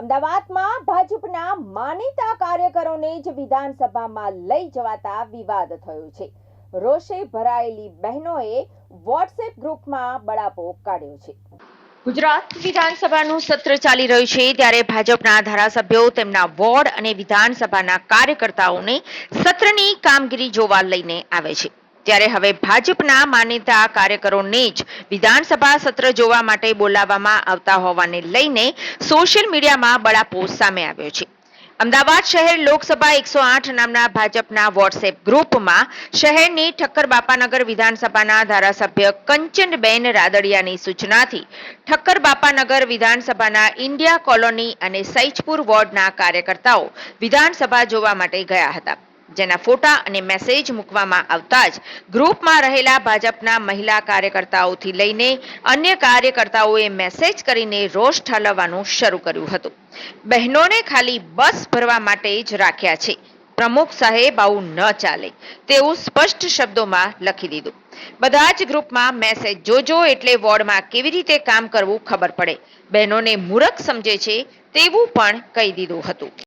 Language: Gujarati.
અમદાવાદમાં ભાજપના માનીતા કાર્યકરોને જ વિધાનસભામાં લઈ જવાતા વિવાદ થયો છે. રોષે ભરાયેલી બહેનોએ વોટ્સએપ ગ્રુપમાં બળાપો કાઢ્યો છે. ગુજરાત વિધાનસભાનું સત્ર ચાલી રહ્યું છે ત્યારે ભાજપના ધારાસભ્યો, તેમના વોર્ડ અને વિધાનસભાના કાર્યકર્તાઓને સત્રની કામગીરી જોવા લઈને આવે છે. ત્યારે હવે ભાજપના માનીતા કાર્યકરોને જ વિધાનસભા સત્ર જોવા માટે બોલાવવામાં આવતા હોવાને લઈને સોશિયલ મીડિયામાં બળાપો સામે આવ્યો છે. અમદાવાદ શહેર લોકસભા એકસો આઠ નામના ભાજપના વોટ્સએપ ગ્રુપમાં શહેરની ઠક્કર બાપાનગર વિધાનસભાના ધારાસભ્ય કંચનબેન રાદડિયાની સૂચનાથી ઠક્કર બાપાનગર વિધાનસભાના ઇન્ડિયા કોલોની અને સૈજપુર વોર્ડના કાર્યકર્તાઓ વિધાનસભા જોવા માટે ગયા હતા. જેના ફોટા અને મેસેજ મૂકવામાં આવતા જ ગ્રુપમાં રહેલા ભાજપના મહિલા કાર્યકર્તાઓથી લઈને અન્ય કાર્યકર્તાઓએ મેસેજ કરીને રોષ ઠાલવવાનું શરૂ કર્યું હતું. બહેનોને ખાલી બસ ભરવા માટે જ રાખ્યા છે. પ્રમુખ સાહેબ આવું ન ચાલે. તેવું સ્પષ્ટ શબ્દોમાં લખી દીધું. બધા જ ગ્રુપમાં મેસેજ જોજો એટલે વોર્ડમાં કેવી રીતે કામ કરવું ખબર પડે. બહેનોને મૂરખ સમજે છે તેવું પણ કહી દીધું હતું.